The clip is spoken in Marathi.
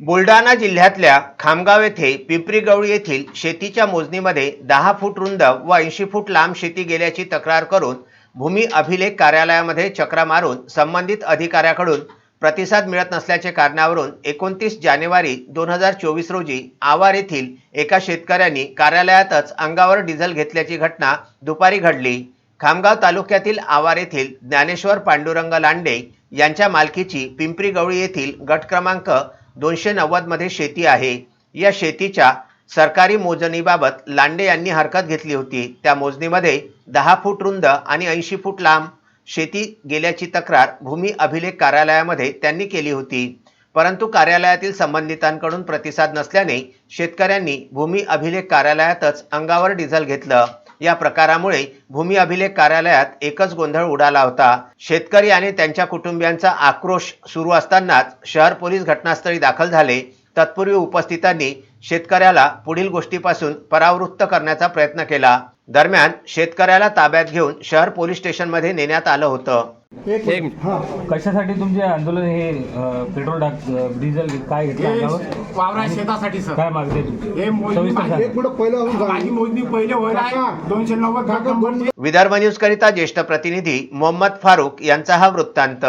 बुलढाणा जिल्ह्यातल्या खामगाव येथे पिंपरी गवळी येथील शेतीच्या मोजणीमध्ये दहा फूट रुंद व ऐंशी फूट लांब शेती गेल्याची तक्रार करून भूमी अभिलेख कार्यालयामध्ये चक्रा मारून संबंधित अधिकाऱ्याकडून प्रतिसाद मिळत नसल्याचे कारणावरून एकोणतीस जानेवारी दोन हजार चोवीस रोजी आवार येथील एका शेतकऱ्यांनी कार्यालयातच अंगावर डिझेल घेतल्याची घटना दुपारी घडली. खामगाव तालुक्यातील आवार येथील ज्ञानेश्वर पांडुरंग लांडे यांच्या मालकीची पिंपरी गवळी येथील गट क्रमांक दोनशे नव्वदमध्ये शेती आहे. या शेतीच्या सरकारी मोजणीबाबत लांडे यांनी हरकत घेतली होती. त्या मोजणीमध्ये दहा फूट रुंद आणि ऐंशी फूट लांब शेती गेल्याची तक्रार भूमी अभिलेख कार्यालयामध्ये त्यांनी केली होती. परंतु कार्यालयातील संबंधितांकडून प्रतिसाद नसल्याने शेतकऱ्यांनी भूमी अभिलेख कार्यालयातच अंगावर डिझेल घेतलं. या प्रकारामुळे भूमी अभिलेख कार्यालयात एकच गोंधळ उडाला होता. शेतकरी आणि त्यांच्या कुटुंबियांचा आक्रोश सुरू असतानाच शहर पोलीस घटनास्थळी दाखल झाले. तत्पूर्वी उपस्थितांनी शेतकऱ्याला पुढील गोष्टीपासून परावृत्त करण्याचा प्रयत्न केला. दरम्यान शेतकऱ्याला ताब्यात घेऊन शहर पोलीस स्टेशनमध्ये नेण्यात आलं होतं. एक एक मिनिट. हा. कशासाठी तुमचे आंदोलन हे पेट्रोल डिझेल काय घेतलं हे? वावरा शेतासाठी सर. काय मागते हे मोजणी मोजणी पहिले व्हायला आहे. दोनशे नव्वद विदर्भ न्यूज करिता ज्येष्ठ प्रतिनिधी मोहम्मद फारूक यांचा हा वृत्तांत.